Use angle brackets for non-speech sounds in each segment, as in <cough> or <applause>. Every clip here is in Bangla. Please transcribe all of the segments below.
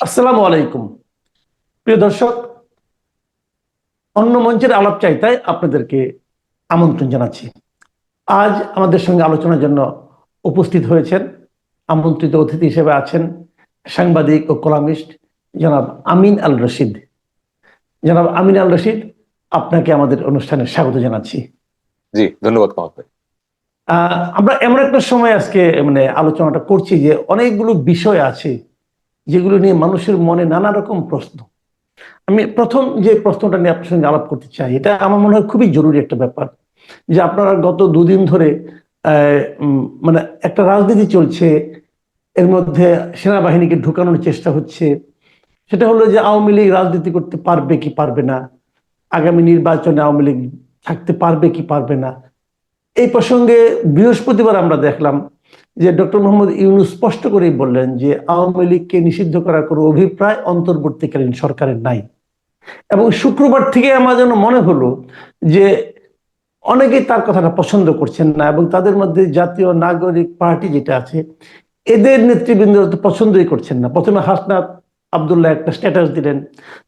আসসালামু আলাইকুম। প্রিয় দর্শক অন্য মঞ্চের আলাপ চাইতায় আপনাদেরকে আমন্ত্রণ জানাচ্ছি। আজ আমাদের সঙ্গে আলোচনার জন্য উপস্থিত হয়েছেন আমন্ত্রিত অতিথি হিসেবে আছেন সাংবাদিক ও কলামিস্ট জনাব আমিন আল রশিদ। জনাব আমিন আল রশিদ আপনাকে আমাদের অনুষ্ঠানে স্বাগত জানাচ্ছি। জি ধন্যবাদ আহ, আমরা এমন একটা সময় আজকে মানে আলোচনাটা করছি যে অনেকগুলো বিষয় আছে যেগুলো নিয়ে মানুষের মনে নানা রকম প্রশ্ন। আমি প্রথম যে প্রশ্নটা নিয়ে আপনার সঙ্গে আলাপ করতে চাই, এটা আমার মনে হয় খুবই জরুরি একটা ব্যাপার। যে আপনারা গত দুদিন ধরে মানে একটা রাজনীতি চলছে, এর মধ্যে সেনাবাহিনীকে ঢুকানোর চেষ্টা হচ্ছে। সেটা হলো যে আওয়ামী লীগ রাজনীতি করতে পারবে কি পারবে না? আগামী নির্বাচনে আওয়ামী লীগ থাকতে পারবে কি পারবে না? এই প্রসঙ্গে বৃহস্পতিবার আমরা দেখলাম যে ডক্টর মোহাম্মদ ইউনুস স্পষ্ট করেই বললেন যে আওয়ামী লীগকে নিষিদ্ধ করার কোনো অভিপ্রায় অন্তর্বর্তীকালীন সরকারের নাই। এবং শুক্রবার থেকে আমার যেন মনে হলো যে অনেকেই তার কথাটা পছন্দ করছেন না এবং তাদের মধ্যে জাতীয় নাগরিক পার্টি যেটা আছে, এদের নেতৃবৃন্দ পছন্দই করছেন না। প্রথমে হাসনাত আবদুল্লাহ একটা স্ট্যাটাস দিলেন,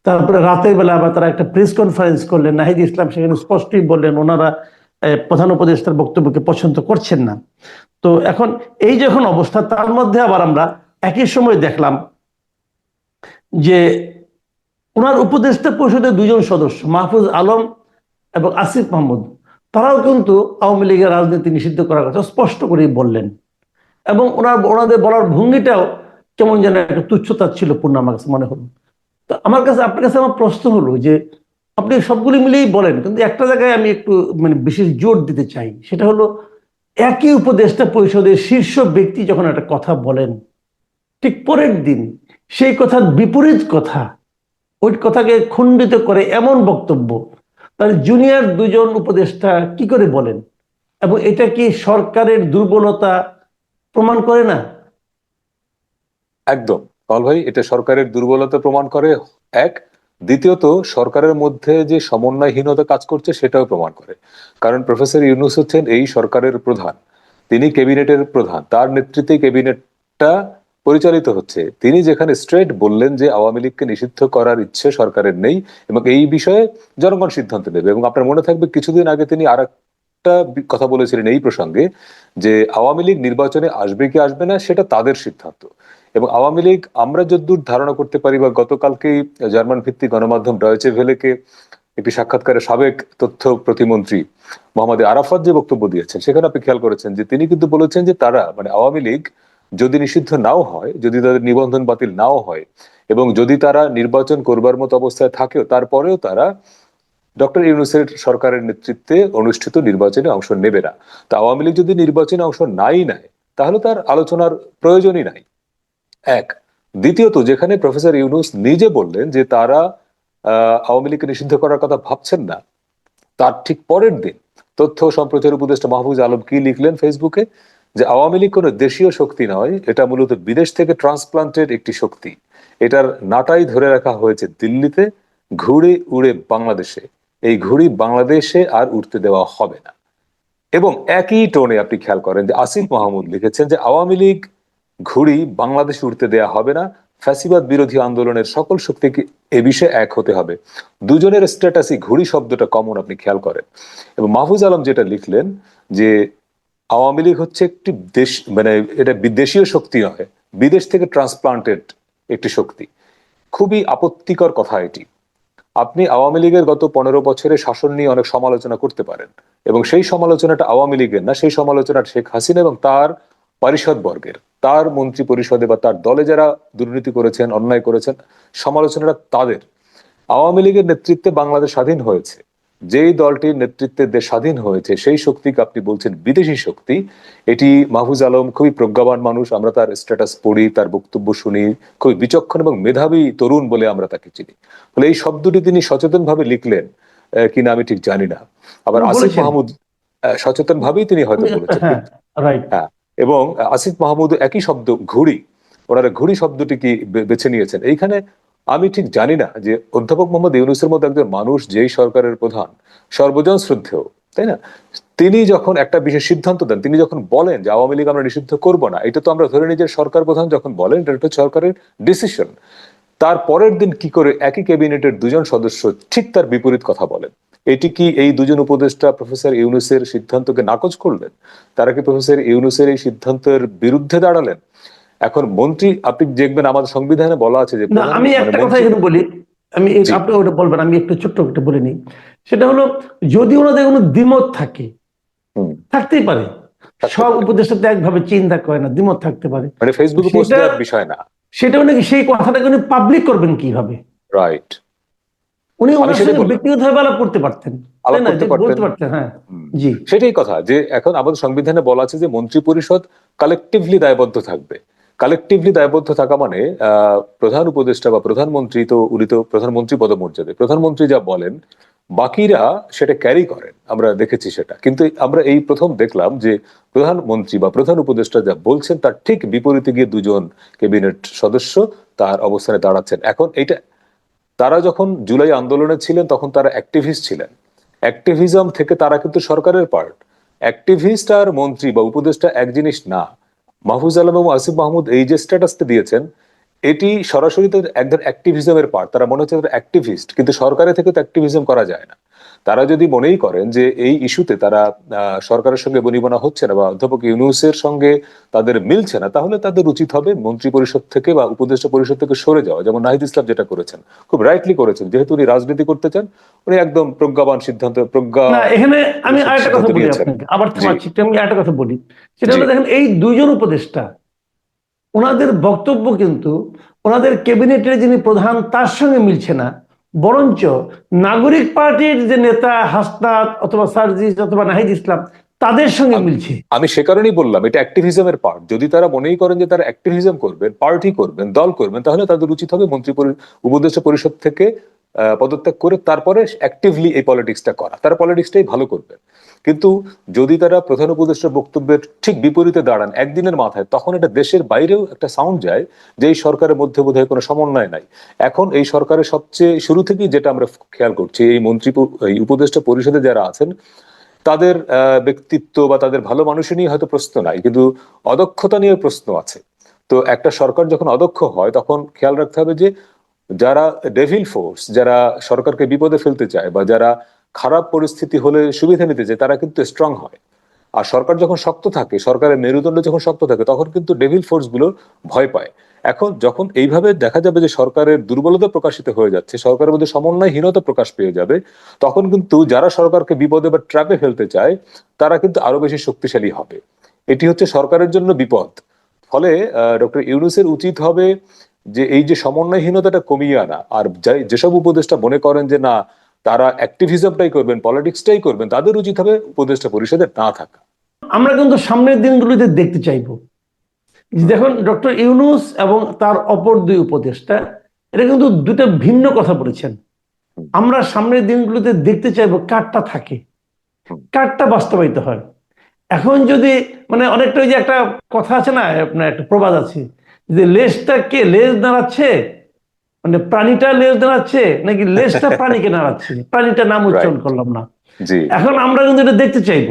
তারপরে রাতের বেলা আবার তারা একটা প্রেস কনফারেন্স করলেন, নাহিদ ইসলাম সেখানে স্পষ্টই বললেন ওনারা প্রধান উপদেষ্টার বক্তব্যকে পছন্দ করছেন না। তো এখন এই যখন অবস্থা, তার মধ্যে আবার আমরা একই সময় দেখলাম যে ওনার উপদেষ্টা পরিষদের দুজন সদস্য, মাহফুজ আলম এবং আসিফ মাহমুদ, তারাও কিন্তু আওয়ামী লীগের রাজনীতি নিষিদ্ধ করার কথা স্পষ্ট করেই বললেন। এবং ওনার, ওনাদের বলার ভঙ্গিটাও কেমন যেন একটা তুচ্ছতা ছিল পূর্ণ আমার কাছে মনে হলো। তো আমার কাছে, আপনার কাছে আমার প্রশ্ন হলো যে আপনি সবগুলি মিলেই বলেন, কিন্তু একটা জায়গায় আমি একটু মানে বিশেষ জোর দিতে চাই। সেটা হলো, একই উপদেষ্টা পরিষদের শীর্ষ ব্যক্তি যখন একটা কথা বলেন, ঠিক পরের দিন সেই কথার বিপরীত কথা, ওই কথাকে খণ্ডিত করে এমন বক্তব্য তাহলে জুনিয়র দুজন উপদেষ্টা কি করে বলেন? এবং এটা কি সরকারের দুর্বলতা প্রমাণ করে না? একদম। ভাই, এটা সরকারের দুর্বলতা প্রমাণ করে। এক দ্বিতীয়ত, সরকারের মধ্যে যে সমন্বয়হীনতা কাজ করছে সেটাও প্রমাণ করে। কারণ প্রফেসর ইউনুস হচ্ছেন এই সরকারের প্রধান। তিনি ক্যাবিনেটের প্রধান। তার নেতৃত্বে ক্যাবিনেটটা পরিচালিত হচ্ছে। তিনি যেখানে স্ট্রেট বললেন যে আওয়ামী লীগকে নিষিদ্ধ করার ইচ্ছে সরকারের নেই এবং এই বিষয়ে জনগণ সিদ্ধান্ত নেবে এবং আপনার মনে থাকবে, কিছুদিন আগে তিনি আর একটা কথা বলেছিলেন এই প্রসঙ্গে যে আওয়ামী লীগ নির্বাচনে আসবে কি আসবে না সেটা তাদের সিদ্ধান্ত। এবং আওয়ামী লীগ আমরা যদ্দূর ধারণা করতে পারি বা গতকালকেই জার্মান ভিত্তিক গণমাধ্যম ডয়েচে ভেলেকে একটি সাক্ষাৎকারে সাবেক তথ্য প্রতিমন্ত্রী মোহাম্মদ আরাফাত যে বক্তব্য দিয়েছেন, সেখানে আপনি খেয়াল করেছেন যে তিনি কিন্তু বলেছেন যে তারা মানে আওয়ামী লীগ যদি নিষিদ্ধ নাও হয়, যদি তাদের নিবন্ধন বাতিল নাও হয় এবং যদি তারা নির্বাচন করবার মতো অবস্থায় থাকেও, তারপরেও তারা ডক্টর ইউনুসের সরকারের নেতৃত্বে অনুষ্ঠিত নির্বাচনে অংশ নেবে না। তা আওয়ামী লীগ যদি নির্বাচনে অংশ নাই নেয়, তাহলে তার আলোচনার প্রয়োজনই নাই। এক, দ্বিতীয়ত, যেখানে প্রফেসর ইউনুস নিজে বললেন যে তারা আওয়ামী লীগকে নিষিদ্ধ করার কথা ভাবছেন না, তার ঠিক পরের দিন তথ্য সম্প্রচার উপদেষ্টা মাহফুজ আলম কি লিখলেন ফেসবুকে? যে আওয়ামী লীগ কোনো দেশীয় শক্তি নয়, এটা মূলত বিদেশ থেকে ট্রান্সপ্লান্টেড একটি শক্তি। এটার নাটাই ধরে রাখা হয়েছে দিল্লিতে ঘুরে উড়ে বাংলাদেশে। এই ঘুড়ি বাংলাদেশে আর উঠতে দেওয়া হবে না। এবং একই টোনে আপনি খেয়াল করেন যে আসিফ মাহমুদ লিখেছেন যে আওয়ামী লীগ ঘুড়ি বাংলাদেশে উঠতে দেয়া হবে না। ফ্যাসিবাদ বিরোধী আন্দোলনের সকল শক্তিকে এ বিষয়ে এক হতে হবে। দুজনের স্ট্যাটাসই ঘুড়ি শব্দটা কমন আপনি খেয়াল করেন। এবং মাহফুজ আলম যেটা লিখলেন যে আওয়ামী লীগ হচ্ছে একটি দেশ মানে এটা বিদেশীয় শক্তি নয়, বিদেশ থেকে ট্রান্সপ্লান্টেড একটি শক্তি। খুবই আপত্তিকর কথা এটি। আপনি আওয়ামী লীগের গত পনেরো বছরের শাসন নিয়ে অনেক সমালোচনা করতে পারেন। এবং সেই সমালোচনাটা আওয়ামী লীগের না, সেই সমালোচনাটা শেখ হাসিনা এবং তার পরিষদ বর্গের। তার মন্ত্রী পরিষদে বা তার দলে যারা দুর্নীতি করেছেন, অন্যায় করেছেন, সমালোচনাটা তাদের। আওয়ামী লীগের নেতৃত্বে বাংলাদেশ স্বাধীন হয়েছে। যেই দলটির নেতৃত্বে দেশ স্বাধীন হয়েছে সেই শক্তিকে আপনি বলছেন বিদেশি শক্তি। এটি মাহফুজ আলম খুবই প্রজ্ঞাবান মানুষ আমরা তার স্ট্যাটাস পড়ি তার বক্তব্য শুনি খুবই বিচক্ষণ এবং মেধাবী তরুণ বলে আমরা তাকে চিনি। ফলে এই শব্দটি তিনি সচেতন ভাবে লিখলেন কিনা আমি ঠিক জানি না। আবার আসিফ। মাহমুদ সচেতন ভাবেই তিনি হয়তো বলেছেন। হ্যাঁ এবং আসিফ মাহমুদ একই শব্দ ঘুড়ি ওনারা ঘুড়ি শব্দটি কি বেছে নিয়েছেন। এইখানে আমি ঠিক জানি না যে অধ্যাপক মোহাম্মদ ইউনুসের মতো একজন মানুষ যেই সরকারের প্রধান, সর্বজন শ্রদ্ধেয়, তাই না? তিনি যখন একটা বিশেষ সিদ্ধান্ত দেন, তিনি যখন বলেন যে আওয়ামী লীগ আমরা নিষিদ্ধ করব না, এটা তো আমরা ধরে নিই যে সরকার প্রধান যখন বলেন, এটা একটা সরকারের ডিসিশন তার পরের দিন কি করে একই ক্যাবিনেটের দুজন সদস্য ঠিক তার বিপরীত কথা বলেন? এটি কি এই দুজন উপদেষ্টা প্রফেসর ইউনুসের সিদ্ধান্তকে নাকচ করলেন? তারা কি প্রফেসর ইউনুসের এই সিদ্ধান্তের বিরুদ্ধে দাঁড়ালেন? এখন মন্ত্রী আপনি দেখবেন আমাদের সংবিধানে বলা আছে যে আমি মানে একটা কথা এখানে বলি আমি আপনি ওটা বলবেন আমি একটু ছোট্ট একটা বলে নিই। সেটা হলো যদি ওনাদের কোনো দ্বিমত থাকে থাকতেই পারে। সব। উপদেষ্টাতে একভাবে চিন্তা করে না দ্বিমত থাকতে পারে। মানে ফেসবুকে পোস্ট সেটা- দেওয়ার বিষয় না। সেটাও নাকি সেই কথাটাকে উনি পাবলিক করবেন কীভাবে? রাইট উনি ওনার সঙ্গে ব্যক্তিগতভাবে আলাপ করতে পারতেন। হ্যাঁ। জি। সেটাই কথা যে এখন আমাদের সংবিধানে বলা আছে যে মন্ত্রী পরিষদ কালেকটিভলি দায়বদ্ধ থাকবে। কালেকটিভলি দায়বদ্ধ থাকা মানে প্রধান উপদেষ্টা বা প্রধানমন্ত্রী তো উনি তো প্রধানমন্ত্রী পদমর্যাদে প্রধানমন্ত্রী যা বলেন, বাকিরা সেটা ক্যারি করেন, আমরা দেখেছি সেটা। কিন্তু আমরা এই প্রথম দেখলাম যে প্রধানমন্ত্রী বা প্রধান উপদেষ্টা যা বলছেন, তার ঠিক বিপরীতে গিয়ে দুজন ক্যাবিনেট সদস্য তার অবস্থানে দাঁড়াচ্ছেন। এখন এইটা তারা যখন জুলাই আন্দোলনে ছিলেন, তখন তারা অ্যাক্টিভিস্ট ছিলেন। অ্যাক্টিভিজম থেকে তারা কিন্তু সরকারের পার্ট অ্যাক্টিভিস্ট আর মন্ত্রী বা উপদেষ্টা এক জিনিস না। মাহফুজ আলম এবং আসিফ মাহমুদ এই যে স্ট্যাটাসটা দিয়েছেন, এটি সরাসরি তো এক ধরনের অ্যাক্টিভিজমের পার্ট তারা মনে হচ্ছে অ্যাক্টিভিস্ট কিন্তু সরকারের থেকে তো অ্যাক্টিভিজম করা যায় না। তারা যদি মনেই করেন যে এই ইস্যুতে তারা সরকারের সঙ্গে বনিবনা হচ্ছে না বা অধ্যাপক ইউনুসের সঙ্গে তাদের মিলছে না তাহলে তাদের উচিত হবে মন্ত্রী পরিষদ থেকে বা উপদেষ্টা পরিষদ থেকে সরে যাওয়া। যেমন নাহিদ ইসলাম যেটা করেছেন খুব রাইটলি করেছেন। যেহেতু উনি রাজনীতি করতে চান উনি একদম প্রজ্ঞাবান সিদ্ধান্ত প্রজ্ঞা এখানে আমি আরেকটা কথা বলি আপনাকে আবার থামাচ্ছি আমি আরেকটা কথা বলি। সেটা হলো দেখেন এই দুইজন উপদেষ্টা ওনাদের বক্তব্য কিন্তু ওনাদের ক্যাবিনেটের যিনি প্রধান তার সঙ্গে মিলছে না। বরঞ্চ নাগরিক পার্টির যে নেতা হাসনাত অথবা সার্জিস অথবা নাহিদ ইসলাম তাদের সঙ্গে আমি- মিলছে। আমি সে কারণেই বললাম এটা অ্যাক্টিভিজমের পার্ট যদি তারা মনেই করেন যে তারা অ্যাক্টিভিজম করবেন পার্টি করবেন দল করবেন তাহলে তাদের উচিত হবে মন্ত্রী উপদেষ্টা পরিষদ থেকে পদত্যাগ করে তারপরে অ্যাক্টিভলি এই পলিটিক্সটা করা। তারা পলিটিক্সটাই ভালো করবে। কিন্তু যদি তারা প্রধান উপদেষ্টার বক্তব্যের ঠিক বিপরীতে দাঁড়ান একদিনের মাথায়, তখন এটা দেশের বাইরেও একটা সাউন্ড যায় যে এই সরকারের মধ্যে বোধহয় কোনো সমন্বয় নাই। এখন এই সরকারের সবচেয়ে শুরু থেকেই যেটা আমরা খেয়াল করছি, এই মন্ত্রী এই উপদেষ্টা পরিষদে যারা আছেন, তাদের ব্যক্তিত্ব বা তাদের ভালো মানুষই নিয়ে হয়তো প্রশ্ন নাই, কিন্তু অদক্ষতা নিয়ে প্রশ্ন আছে। তো একটা সরকার যখন অদক্ষ হয়, তখন খেয়াল রাখতে হবে যে যারা ডেভিল ফোর্স যারা সরকারকে বিপদে ফেলতে চায় বা যারা খারাপ পরিস্থিতি হলে সুবিধা নিতে চায়, তারা কিন্তু স্ট্রং হয়। আর সরকার যখন শক্ত থাকে, সরকারের মেরুদণ্ড যখন শক্ত থাকে, তখন কিন্তু ডেভিল ফোর্সগুলো ভয় পায়। এখন যখন এইভাবে দেখা যাবে যে সরকারের দুর্বলতা প্রকাশিত হয়ে যাচ্ছে, সরকারের মধ্যে সমন্বয়হীনতা প্রকাশ পেয়ে যাবে, তখন কিন্তু যারা সরকারকে বিপদে বা ট্র্যাপে ফেলতে চায়, তারা কিন্তু আরও বেশি শক্তিশালী হবে। এটি হচ্ছে সরকারের জন্য বিপদ। ফলে ডক্টর ইউনুসের উচিত হবে যে এই যে সমন্বয়হীনতাটা কমিয়ে আনা আর যেসব উপদেষ্টা মনে করেন যে না তারা অ্যাক্টিভিজমটাই করবেন পলিটিক্সটাই করবেন তাদের উচিত হবে উপদেষ্টা পরিষদে না থাকা। আমরা কিন্তু সামনের দিনগুলোতে দেখতে চাইব। দেখুন ডক্টর ইউনুস এবং তার অপর দুই উপদেষ্টা এটা কিন্তু দুটো ভিন্ন কথা বলেছেন। আমরা সামনের দিনগুলোতে দেখতে চাইব কারটা থাকে কারটা বাস্তবায়িত হয়। এখন যদি মানে অনেকটা ওই যে একটা কথা আছে না আপনার একটা প্রবাদ আছে যে লেজটা কে? লেজ দাঁড়াচ্ছে মানে প্রাণীটা লেজ দাঁড়াচ্ছে নাকি লেজটা <laughs> প্রাণীকে নাড়াচ্ছে? প্রাণীটা নাম উচ্চারণ করলাম না। এখন আমরা কিন্তু এটা দেখতে চাইব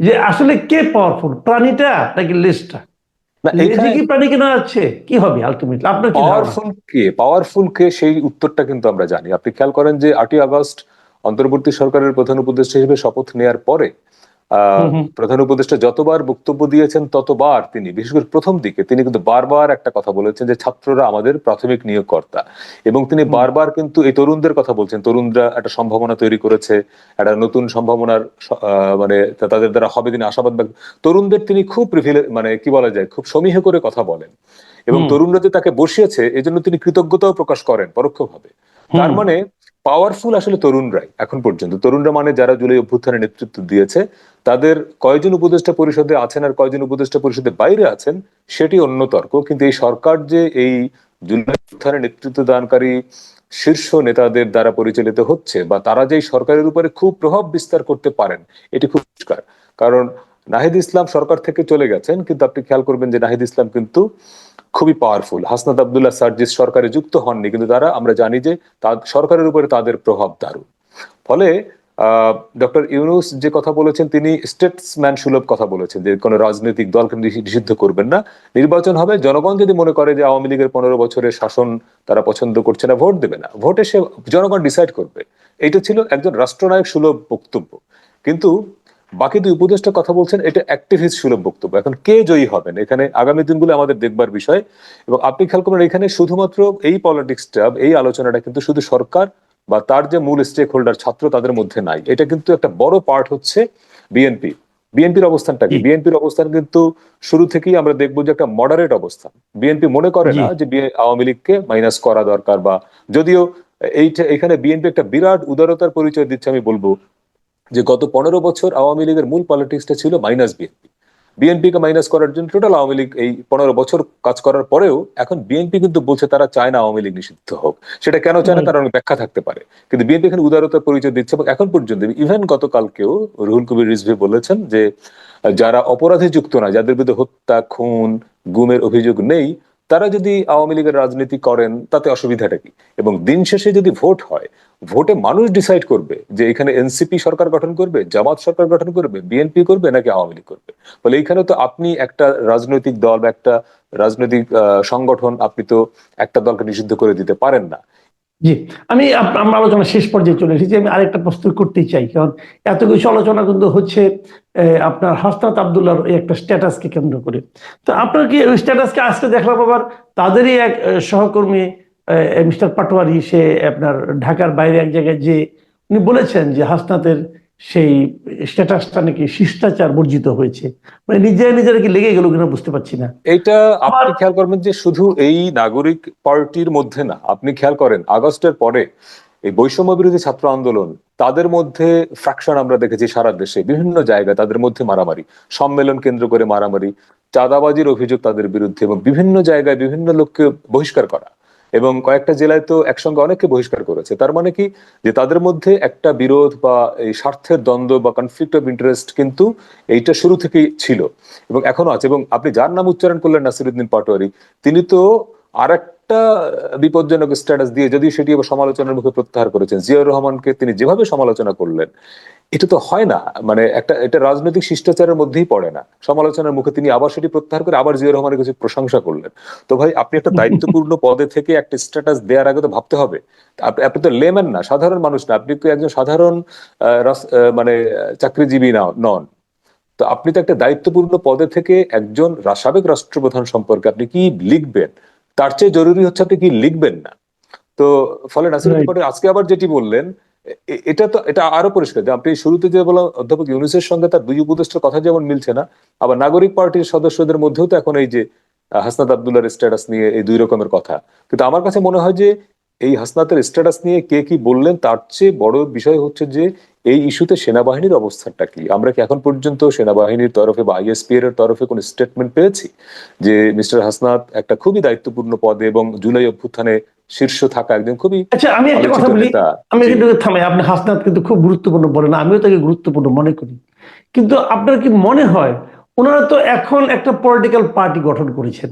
যে আসলে কে পাওয়ারফুল প্রাণীটা নাকি লেজটা? কি প্রাণীকে নাড়াচ্ছে? কি হবে আলটিমেটলি আপনার পাওয়ারফুল কে? পাওয়ারফুল কে? সেই উত্তরটা কিন্তু আমরা জানি। আপনি খেয়াল করেন যে আটই আগস্ট অন্তর্বর্তী সরকারের প্রধান উপদেষ্টা হিসেবে শপথ নেয়ার পরে। প্রধান উপদেষ্টা যতবার বক্তব্য দিয়েছেন ততবার তিনি বিশেষ করে প্রথম দিকে তিনি কিন্তু বারবার একটা কথা বলেছেন যে ছাত্ররা আমাদের প্রাথমিক নিয়োগকর্তা। এবং তিনি বারবার কিন্তু এই তরুণদের কথা বলছেন। তরুণরা একটা সম্ভাবনা তৈরি করেছে একটা নতুন সম্ভাবনার মানে তাদের দ্বারা হবে তিনি আশাবাদ ব্যক্ত- তরুণদের তিনি খুব মানে কি বলা যায় খুব সমীহ করে কথা বলেন। এবং তরুণরা যে তাকে বসিয়েছে এজন্য তিনি কৃতজ্ঞতাও প্রকাশ করেন পরোক্ষভাবে। তার মানে পাওয়ারফুল আসলে তরুণরাই এখন পর্যন্ত। তরুণরা মানে যারা জুলাই অভ্যুত্থানে নেতৃত্ব দিয়েছে, তাদের কয়জন উপদেষ্টা পরিষদে আছেন আর কয়জন উপদেষ্টা পরিষদে বাইরে আছেন, সেটি অন্য তর্ক কিন্তু এই সরকার যে এই জুলাই অভ্যুত্থানে নেতৃত্ব দানকারী শীর্ষ নেতাদের দ্বারা পরিচালিত হচ্ছে বা তারা যে সরকারের উপরে খুব প্রভাব বিস্তার করতে পারেন, এটি খুব পরিষ্কার। কারণ নাহিদ ইসলাম সরকার থেকে চলে গেছেন, কিন্তু আপনি খেয়াল করবেন যে নাহিদ ইসলাম কিন্তু খুবই পাওয়ারফুল হাসনাত আবদুল্লাহ সার্জিস সরকারে যুক্ত হননি, কিন্তু তারা, আমরা জানি যে সরকারের উপরে তাদের প্রভাব দারুণ। ফলে ডক্টর ইউনুস যে কথা বলেছেন, তিনি স্টেটসম্যান সুলভ কথা বলেছেন যে কোনো রাজনৈতিক দলকে নিষিদ্ধ করবেন না। নির্বাচন হবে, জনগণ যদি মনে করে যে আওয়ামী লীগের পনেরো বছরের শাসন তারা পছন্দ করছে না, ভোট দেবে না। ভোটে সে, জনগণ ডিসাইড করবে। এইটা ছিল একজন রাষ্ট্রনায়ক সুলভ বক্তব্য। কিন্তু বাকি দুই উপদেষ্টা কথা বলছেন এটা অ্যাক্টিভিস্ট সুলভ বক্তব্য। এখন কে জয়ী হবেন? এখানে আগামী দিনগুলো আমাদের দেখবার বিষয়। এবং আপনি খেয়াল করবেন এখানে শুধুমাত্র এই পলিটিক্সটা এই আলোচনাটা কিন্তু শুধু সরকার বা তার যে মূল স্টেক হোল্ডার ছাত্র তাদের মধ্যে নাই। এটা কিন্তু একটা বড় পার্ট হচ্ছে বিএনপি। বিএনপির অবস্থানটা কি? বিএনপির অবস্থান কিন্তু শুরু থেকেই আমরা দেখব যে একটা মডারেট অবস্থান। বিএনপি মনে করে না যে আওয়ামী লীগকে মাইনাস করা দরকার বা যদিও এইটা এখানে বিএনপি একটা বিরাট উদারতার পরিচয় দিচ্ছে আমি বলব। যে গত পনেরো বছর আওয়ামী লীগের মূল পলিটিক্সটা ছিল মাইনাস বিএনপি বিএনপিকে মাইনাস করার জন্য টোটাল আওয়ামী লীগ এই পনেরো বছর কাজ করার পরেও এখন বিএনপি কিন্তু বলছে তারা চায় না আওয়ামী লীগ নিষিদ্ধ হোক। সেটা কেন চায় না. তার অনেক ব্যাখ্যা থাকতে পারে। কিন্তু বিএনপি এখানে উদারতার পরিচয় দিচ্ছে এবং এখন পর্যন্ত ইভেন গতকালকেও রুহুল কবির রিজভি বলেছেন যে যারা অপরাধে যুক্ত না যাদের বিরুদ্ধে হত্যা খুন গুমের অভিযোগ নেই তারা যদি আওয়ামী লীগের রাজনীতি করেন তাতে অসুবিধাটা কি? এবং দিন শেষে যদি ভোট হয় ভোটে মানুষ ডিসাইড করবে যে এখানে এনসিপি সরকার গঠন করবে, জামাত সরকার গঠন করবে বিএনপি করবে নাকি আওয়ামী লীগ করবে? ফলে এইখানে তো আপনি একটা রাজনৈতিক দল বা একটা রাজনৈতিক সংগঠন আপনি তো একটা দলকে নিষিদ্ধ করে দিতে পারেন না। জি, আমি আমরা আলোচনা শেষ পর্যায়ে চলে এসেছি। আমি আরেকটা প্রশ্ন করতেই চাই, কারণ এত কিছু আলোচনা কিন্তু হচ্ছে আপনার হাসনাত আবদুল্লাহর এই একটা স্ট্যাটাসকে কেন্দ্র করে। তো আপনার কি ওই স্ট্যাটাসকে আজকে দেখলাম আবার তাদেরই এক সহকর্মী মিস্টার পাটোয়ারি সে আপনার ঢাকার বাইরে এক জায়গায় যে উনি বলেছেন যে হাসনাতের সেই স্ট্যাটাসটা নাকি শিষ্টাচার বর্জিত হয়েছে। মানে নিজেরা নিজের কি লেগে গেল কিনা বুঝতে পারছি না। এটা আপনি খেয়াল করবেন যে শুধু এই নাগরিক পার্টির মধ্যে না আপনি খেয়াল করেন আগস্টের পরে এই বৈষম্য বিরোধী ছাত্র আন্দোলন তাদের মধ্যে ফ্র্যাকশন আমরা দেখেছি সারা দেশে বিভিন্ন জায়গায় তাদের মধ্যে মারামারি সম্মেলন কেন্দ্র করে মারামারি চাঁদাবাজির অভিযোগ তাদের বিরুদ্ধে এবং বিভিন্ন জায়গায় বিভিন্ন লোককে বহিষ্কার করা। এবং কয়েকটা জেলায় তো একসঙ্গে অনেককে বহিষ্কার করেছে। তার মানে কি? যে তাদের মধ্যে একটা বিরোধ বা এই স্বার্থের দ্বন্দ্ব বা কনফ্লিক্ট অফ ইন্টারেস্ট কিন্তু এইটা শুরু থেকেই ছিল এবং এখনও আছে। এবং আপনি যার নাম উচ্চারণ করলেন নাসিরুদ্দিন পাটোয়ারি, তিনি তো আর একটা বিপজ্জনক স্ট্যাটাস দিয়ে যদি সেটি সমালোচনার মুখে প্রত্যাহার করেছেন, জিয়াউর রহমানকে তিনি যেভাবে সমালোচনা করলেন এটা তো হয় না। মানে একটা এটা রাজনৈতিক শিষ্টাচারের মধ্যেই পড়ে না। সমালোচনার মুখে তিনি আবার সেটি প্রত্যাহার করে আবার জিয়া রহমানের কিছু প্রশংসা করলেন। তো ভাই আপনি একটা দায়িত্বপূর্ণ <laughs> পদে থেকে একটা স্ট্যাটাস দেওয়ার আগে তো ভাবতে হবে। আপনি তো লেমেন না সাধারণ মানুষ না। আপনি তো একজন সাধারণ মানে চাকরিজীবী না নন। তো আপনি তো একটা দায়িত্বপূর্ণ পদে থেকে একজন সাবেক রাষ্ট্রপ্রধান সম্পর্কে আপনি কি লিখবেন? তার চেয়ে জরুরি হচ্ছে আপনি কি লিখবেন না। তো ফলে. পাটোয়ারি আজকে আবার যেটি বললেন এটা তো, এটা আরও পরিষ্কার আপনি শুরুতে যে বললাম, অধ্যাপক ইউনুসের সঙ্গে তার দুই উপদেষ্টার কথা যেমন মিলছে না, আবার নাগরিক পার্টির সদস্যদের মধ্যেও তো এখন এই যে হাসনাত আবদুল্লাহর স্ট্যাটাস নিয়ে এই দুই রকমের কথা। কিন্তু আমার কাছে মনে হয় যে এই হাসনাতের স্ট্যাটাস নিয়ে কে কি বললেন, তার চেয়ে বড় বিষয় হচ্ছে যে এই ইস্যুতে সেনাবাহিনীর অবস্থানটা কি? আমরা কি এখন পর্যন্ত সেনাবাহিনীর তরফে বা আইএসপি এর তরফে কোনো স্টেটমেন্ট পেয়েছি যে মিস্টার হাসনাত একটা খুবই দায়িত্বপূর্ণ পদে এবং জুলাই অভ্যুত্থানে শীর্ষ থাকা একজন খুবই আচ্ছা আমি একটা কথা বলি। আমি কিন্তু থামাই আপনি হাসনাত কিন্তু খুব গুরুত্বপূর্ণ বলেন আমিও তাকে গুরুত্বপূর্ণ মনে করি। কিন্তু আপনার কি মনে হয় ওনারা তো এখন একটা পলিটিক্যাল পার্টি গঠন করেছেন।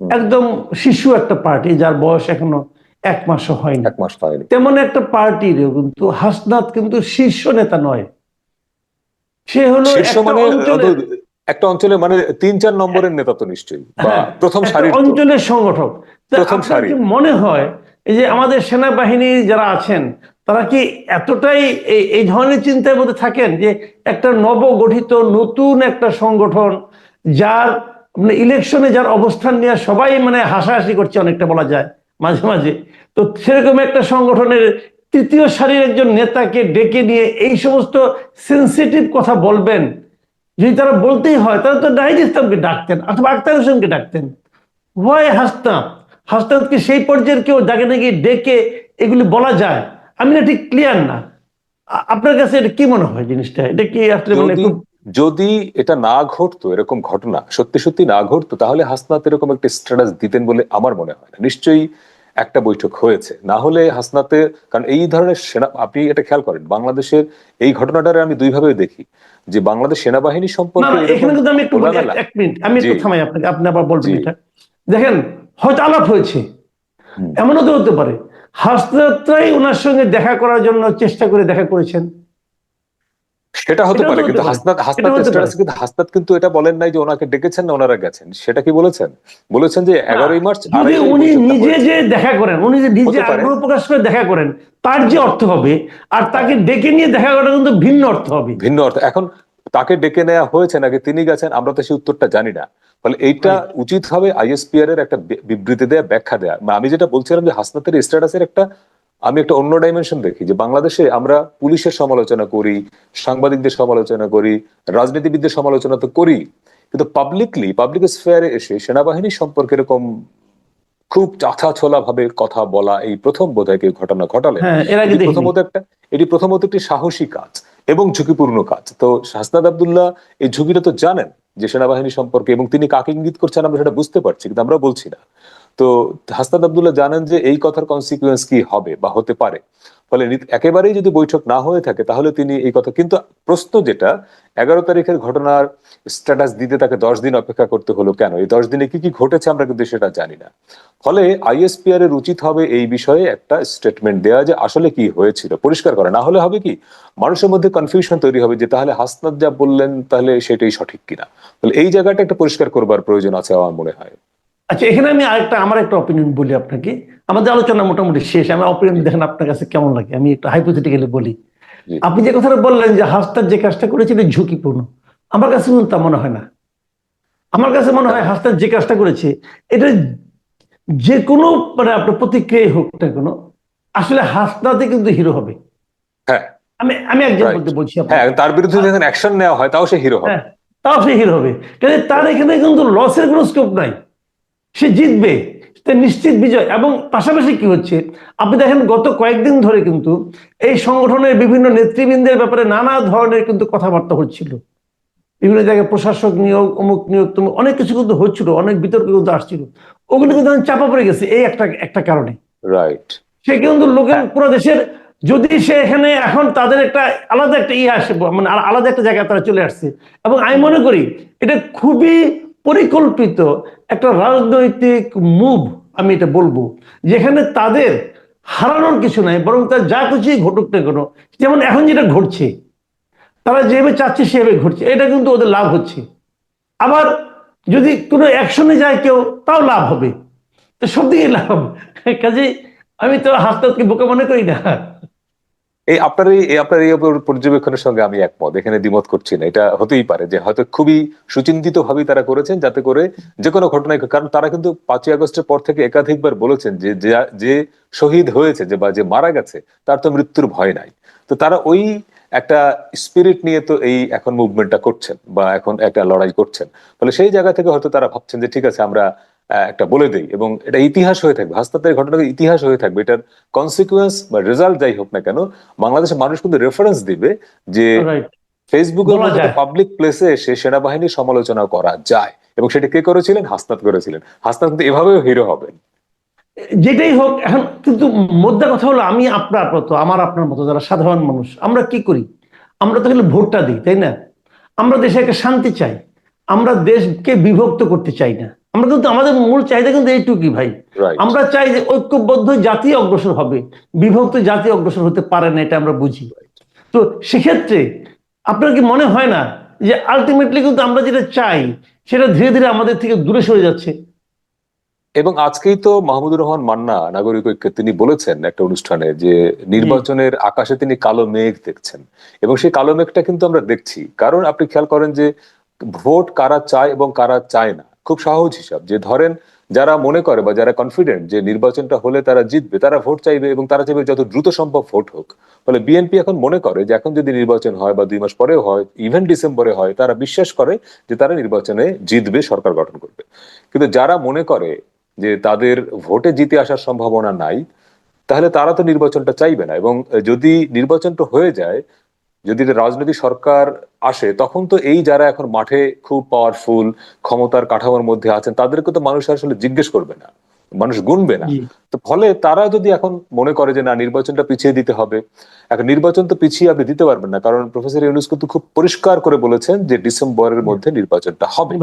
একদম শিশু একটা পার্টি যার বয়স এখনও এক মাসও হয়নি। এক মাস হয়নি। তেমন একটা পার্টিরও কিন্তু হাসনাত কিন্তু শীর্ষ নেতা নয়। সে হলো একটা অঞ্চলে মানে তিন চার নম্বরের নেতা তো নিশ্চয়ই হ্যাঁ, প্রথম সারির অঞ্চলের সংগঠক। প্রথম সারি। মনে হয় এই যে আমাদের সেনাবাহিনী যারা আছেন তারা কি এতটাই এই এই ধরনের চিন্তার মধ্যে থাকেন যে একটা নবগঠিত নতুন একটা সংগঠন যার মানে ইলেকশনে যার অবস্থান নিয়ে সবাই মানে হাসাহাসি করছে অনেকটা বলা যায় মাঝে মাঝে। তো সেরকম একটা সংগঠনের তৃতীয় সারির একজন নেতাকে ডেকে নিয়ে এই সমস্ত সেন্সিটিভ কথা বলবেন যদি তারা বলতেই হয় তাহলে তো নাহিদ ইসলামকে ডাকতেন অথবা আক্তার হোসেনকে ডাকতেন। হয় হাসতাম হাসতামকে সেই পর্যায়ের কেউ যাকে নাকি ডেকে এগুলি বলা যায়? আমি না ঠিক ক্লিয়ার না। আপনার কাছে এটা কি মনে হয় জিনিসটা? এটা কি আসলে মানে যদি এটা না ঘটতো এরকম ঘটনা সত্যি সত্যি না ঘটতো তাহলে হাসনাত এরকম একটা স্ট্যাটাস দিতেন বলে আমার মনে হয় না। নিশ্চয়ই একটা বৈঠক হয়েছে। না হলে হাসনাতে কারণ এই ধরনের সেনা আপনি এটা খেয়াল করেন বাংলাদেশের এই ঘটনাটারে আমি দুইভাবে দেখি। যে বাংলাদেশ সেনাবাহিনী সম্পর্কে এখানে কিন্তু আমি একটু এক- এক মিনিট আমি একটু থামাই আপনাকে আপনি আবার বলবেন এটা। দেখেন হয়তো আলাপ হয়েছে। এমনও তো হতে পারে। হাসনাতরাই ওনার সঙ্গে দেখা করার জন্য চেষ্টা করে দেখা করেছেন। সেটা হতে পারে কিন্তু হাসনাত হাসনাত। স্ট্যাটাস কিন্তু হাসনাত কিন্তু এটা বলেন নাই যে ওনাকে ডেকেছেন না ওনারা গেছেন। সেটা কি বলেছেন? বলেছেন যে এগারোই মার্চ উনি নিজে যে দেখা করেন উনি যে নিজে আগ্রহ প্রকাশ করে দেখা করেন তার যে অর্থ হবে আর তাকে ডেকে নিয়ে দেখা করা কিন্তু ভিন্ন অর্থ হবে। ভিন্ন অর্থ। এখন তাকে ডেকে নেওয়া হয়েছে নাকি তিনি গেছেন আমরা তো সেই উত্তরটা জানি না। ফলে এইটা উচিত হবে আইএসপিআর এর একটা বিবৃতি দেয়া ব্যাখ্যা দেয়া। মানে আমি যেটা বলছিলাম যে হাসনাতের স্ট্যাটাসের একটা আমি একটা অন্য ডাইমেনশন দেখি যে বাংলাদেশে আমরা পুলিশের সমালোচনা করি সাংবাদিকদের সমালোচনা করি রাজনীতিবিদদের সমালোচনা তো করি কিন্তু পাবলিকলি পাবলিক স্ফেয়ারে এসে সেনাবাহিনী সম্পর্কে এরকম খুব চাথা ভাবে কথা বলা এই প্রথম বোধহয় কেউ ঘটনা ঘটালে? হ্যাঁ। প্রথমত একটা এটি প্রথমত একটি সাহসী কাজ এবং ঝুঁকিপূর্ণ কাজ। তো হাসনাদ আবদুল্লাহ এই ঝুঁকিটা তো জানেন যে সেনাবাহিনী সম্পর্কে এবং তিনি কাকে ইঙ্গিত করছেন আমরা সেটা বুঝতে পারছি কিন্তু আমরা বলছি না। তো হাসনাদ আবদুল্লাহ জানেন যে এই কথার কনসিকুয়েন্স কি হবে বা হতে পারে। ফলে একেবারেই যদি বৈঠক না হয়ে থাকে, তাহলে তিনি এই কথা কিন্তু প্রশ্ন যেটা, এগারো তারিখের ঘটনার স্ট্যাটাস দিতে তাকে দশ দিন অপেক্ষা করতে হলো কেন? এই দশ দিনে কি কি ঘটেছে আমরা কিন্তু সেটা জানি না। ফলে আইএসপিআর এর উচিত হবে এই বিষয়ে একটা স্টেটমেন্ট দেওয়া যে আসলে কি হয়েছিল। পরিষ্কার করা। না হলে হবে কি? মানুষের মধ্যে কনফিউশন তৈরি হবে যে তাহলে হাসনাত যা বললেন, তাহলে সেটাই সঠিক কিনা? তাহলে এই জায়গাটা একটা পরিষ্কার করবার প্রয়োজন আছে আমার মনে হয়। আচ্ছা এখানে আমি আরেকটা আমার একটা অপিনিয়ন বলি আপনাকে। আমাদের আলোচনা মোটামুটি শেষ। আমার অপিনিয়ন দেখেন আপনার কাছে কেমন লাগে? আমি একটা হাইপোথেটিক্যালি বলি। আপনি যে কথাটা বললেন যে হাসতার যে কাজটা করেছিল ঝুঁকিপূর্ণ। আমার কাছে কিন্তু তা মনে হয় না। আমার কাছে মনে হয় হাসতার যে কাজটা করেছে এটা যে কোনো মানে আপনার প্রতিক্রিয়া হোক না কোনো আসলে হাসনাতে কিন্তু হিরো হবে। হ্যাঁ। আমি আমি Right. এক্সাম্পল বলছি হ্যাঁ তার বিরুদ্ধে যখন অ্যাকশন নেওয়া হয় তাও সে হিরো হবে। হ্যাঁ তাও সে হিরো হবে। তার এখানে কিন্তু লসের কোনো স্কোপ নাই। সে জিতবে সে নিশ্চিত বিজয়। এবং পাশাপাশি কি হচ্ছে? আপনি দেখেন গত কয়েকদিন ধরে কিন্তু এই সংগঠনের বিভিন্ন নেতৃবৃন্দের ব্যাপারে নানা ধরনের কিন্তু কথাবার্তা হচ্ছিল। বিভিন্ন জায়গায় প্রশাসক নিয়োগ অমুক নিয়োগ তমুক অনেক কিছু কিন্তু হচ্ছিল অনেক বিতর্ক কিন্তু আসছিল। ওগুলো কিন্তু চাপা পড়ে গেছে এই একটা একটা কারণে। রাইট সে কিন্তু লোকের পুরো দেশের যদি সে এখানে এখন তাদের একটা আলাদা একটা ইয়ে আসে মানে আলা- আলাদা একটা জায়গায় তারা চলে আসছে। এবং আমি মনে করি এটা খুবই পরিকল্পিত একটা রাজনৈতিক মুভ আমি এটা বলব, যেখানে তাদের হারানোর কিছু নাই, বরং তার যা কিছুই ঘটুক না কেন, যেমন এখন যেটা ঘটছে, তারা যেভাবে চাচ্ছে সেভাবে ঘটছে, এটা কিন্তু ওদের লাভ হচ্ছে। আবার যদি কোনো অ্যাকশনে যায় কেউ, তাও লাভ হবে। তো সব দিকে লাভ কাজে আমি তো হাসতাতকে বোকা মনে করি না। এই আপনার এই আপনার এই পর্যবেক্ষণের সঙ্গে আমি একমত। এখানে দ্বিমত করছি না। এটা হতেই পারে যে হয়তো খুবই সুচিন্তিত ভাবে তারা করেছেন যাতে করে যে কোনো ঘটনায়, কারণ তারা কিন্তু পাঁচই আগস্টের পর থেকে একাধিকবার বলেছেন যে, যে- শহীদ হয়েছে যে বা যে মারা গেছে, তার তো মৃত্যুর ভয় নাই। তো তারা ওই একটা স্পিরিট নিয়ে তো এই এখন মুভমেন্টটা করছেন বা এখন একটা লড়াই করছেন। ফলে সেই জায়গা থেকে হয়তো তারা ভাবছেন যে, ঠিক আছে, আমরা একটা বলে দেই এবং এটা ইতিহাস হয়ে থাকবে হাসপাতালের ঘটনাটা ইতিহাস হয়ে থাকবে এটার কনসিকুয়েন্স বা রেজাল্ট যাই হোক না কেন বাংলাদেশের মানুষ কিন্তু রেফারেন্স দিবে যে. ফেসবুকের। পাবলিক প্লেসে এসে সেনাবাহিনীর সমালোচনা করা যায় এবং সেটা কে করেছিলেন? হাসনাত করেছিলেন। হাসনাত কিন্তু এভাবেও হিরো হবেন। যেটাই হোক এখন কিন্তু মোদ্দা কথা হলো আমি আপনার মতো আমার আপনার মতো যারা সাধারণ মানুষ আমরা কি করি? আমরা তো খালি ভোটটা দিই তাই না? আমরা দেশে একটা শান্তি চাই আমরা দেশকে বিভক্ত করতে চাই না। আমরা কিন্তু আমাদের মূল চাহিদা কিন্তু এইটুকুই ভাই। আমরা চাই যে ঐক্যবদ্ধ জাতি অগ্রসর হবে বিভক্ত জাতি অগ্রসর হতে পারে না এটা আমরা বুঝি। তো সেক্ষেত্রে আপনার কি মনে হয় না যে আলটিমেটলি কিন্তু আমরা যেটা চাই সেটা ধীরে ধীরে আমাদের থেকে দূরে সরে যাচ্ছে? এবং আজকেই তো মাহমুদুর রহমান মান্না নাগরিক ঐক্য তিনি বলেছেন একটা অনুষ্ঠানে যে নির্বাচনের আকাশে তিনি কালো মেঘ দেখছেন। এবং সেই কালো মেঘটা কিন্তু আমরা দেখছি। কারণ আপনি খেয়াল করেন যে ভোট কারা চায় এবং কারা চায় না। খুব সহজ হিসাব যে ধরেন যারা মনে করে বা যারা কনফিডেন্ট যে নির্বাচনটা হলে তারা জিতবে, তারা ভোট চাইবে এবং তারা চাইবে যত দ্রুত সম্ভব ভোট হোক। ফলে বিএনপি এখন মনে করে যে এখন যদি নির্বাচন হয় বা দুই মাস পরেও হয় ইভেন ডিসেম্বরে হয়, তারা বিশ্বাস করে যে তারা নির্বাচনে জিতবে, সরকার গঠন করবে। কিন্তু যারা মনে করে যে তাদের ভোটে জিতে আসার সম্ভাবনা নাই, তাহলে তারা তো নির্বাচনটা চাইবে না এবং যদি নির্বাচনটা হয়ে যায় যদি রাজনৈতিক সরকার আসে তখন তো এই যারা এখন মাঠে খুব পাওয়ারফুল ক্ষমতার কাঠামোর মধ্যে আছেন তাদেরকে তো মানুষ আসলে জিজ্ঞেস করবে না মানুষ গুনবে না। তো ফলে তারা যদি এখন মনে করে যে না নির্বাচনটা পিছিয়ে দিতে হবে এখন নির্বাচন তো পিছিয়ে আপনি দিতে পারবেন না কারণ প্রফেসর ইউনুস কিন্তু খুব পরিষ্কার করে বলেছেন যে ডিসেম্বরের মধ্যে নির্বাচনটা হবে।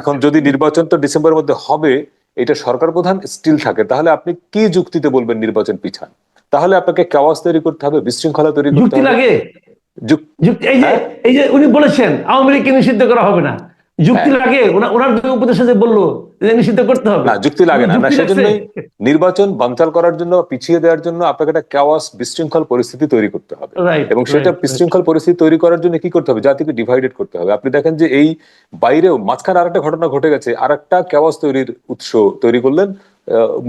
এখন যদি নির্বাচন তো ডিসেম্বরের মধ্যে হবে এটা সরকার প্রধান স্টিল থাকে তাহলে আপনি কি যুক্তিতে বলবেন নির্বাচন পিছান? তাহলে আপনাকে কাওয়াজ তৈরি করতে হবে বিশৃঙ্খলা তৈরি করতে হবে। এই যে হ্যাঁ? এই যে উনি বলেছেন আওয়ামী লীগকে নিষিদ্ধ করা হবে না। যুক্তি হ্যাঁ। লাগে। ওনার যে উপদেষ্টা যে বলল নিষিদ্ধ করতে হবে। না যুক্তি লাগে না। সেজন্যই নির্বাচন বানচাল করার জন্য পিছিয়ে দেওয়ার জন্য আপনাকে একটা ক্যাওয়াস বিশৃঙ্খল পরিস্থিতি তৈরি করতে হবে। এবং সেটা. বিশৃঙ্খল পরিস্থিতি তৈরি করার জন্য কি করতে হবে? জাতিকে ডিভাইডেড করতে হবে। আপনি দেখেন যে এই বাইরেও মাঝখানে আরেকটা ঘটনা ঘটে গেছে। আরেকটা ক্যাওয়াস তৈরির উৎস তৈরি করলেন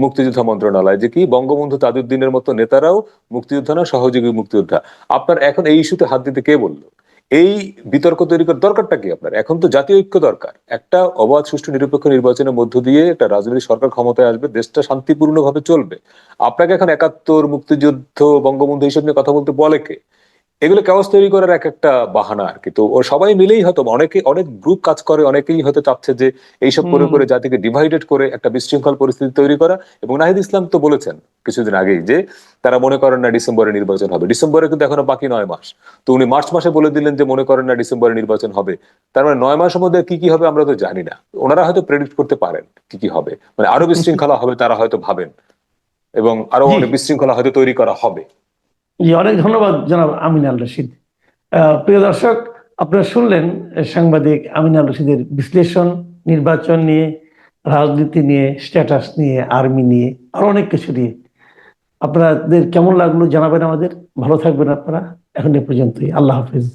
মুক্তিযোদ্ধা মন্ত্রণালয় যে কি? বঙ্গবন্ধু তাজউদ্দিনের মতো নেতারাও মুক্তিযোদ্ধা না, সহযোগী মুক্তিযোদ্ধা? আপনার এখন এই ইস্যুতে হাত দিতে কে বলল? এই বিতর্ক তৈরি করার দরকারটা কি আপনার? এখন তো জাতীয় ঐক্য দরকার। একটা অবাধ সুষ্ঠু নিরপেক্ষ নির্বাচনের মধ্য দিয়ে একটা রাজনৈতিক সরকার ক্ষমতায় আসবে, দেশটা শান্তিপূর্ণভাবে চলবে। আপনাকে এখন একাত্তর মুক্তিযুদ্ধ, বঙ্গবন্ধু এইসব নিয়ে কথা বলতে বলে কে? এগুলো কাগজ তৈরি করার এক একটা বাহানা আর কি। তো ও সবাই মিলেই হয়তো অনেকে অনেক গ্রুপ কাজ করে অনেকেই হয়তো চাচ্ছে যে এইসব করে করে জাতিকে ডিভাইডেড করে একটা বিশৃঙ্খল পরিস্থিতি তৈরি করা। এবং নাহিদ ইসলাম তো বলেছেন কিছুদিন আগেই যে তারা মনে করেন না ডিসেম্বরে নির্বাচন হবে। ডিসেম্বরে কিন্তু এখনও বাকি নয় মাস। তো উনি মার্চ মাসে বলে দিলেন যে মনে করেন না ডিসেম্বরে নির্বাচন হবে। তার মানে নয় মাসের মধ্যে কি কি হবে আমরা তো জানি না। ওনারা হয়তো প্রেডিক্ট করতে পারেন কি কি হবে। মানে আরও বিশৃঙ্খলা হবে তারা হয়তো ভাবেন। এবং আরও অনেক বিশৃঙ্খলা হয়তো তৈরি করা হবে। জি, অনেক ধন্যবাদ জনাব আমিন আল রশিদ। প্রিয় দর্শক, আপনারা শুনলেন সাংবাদিক আমিন আল রশিদের বিশ্লেষণ, নির্বাচন নিয়ে, রাজনীতি নিয়ে স্ট্যাটাস নিয়ে আর্মি নিয়ে, আরও অনেক কিছু নিয়ে। আপনাদের কেমন লাগল জানাবেন আমাদের? ভালো থাকবেন আপনারা। এখন এ পর্যন্তই। আল্লাহ হাফিজ।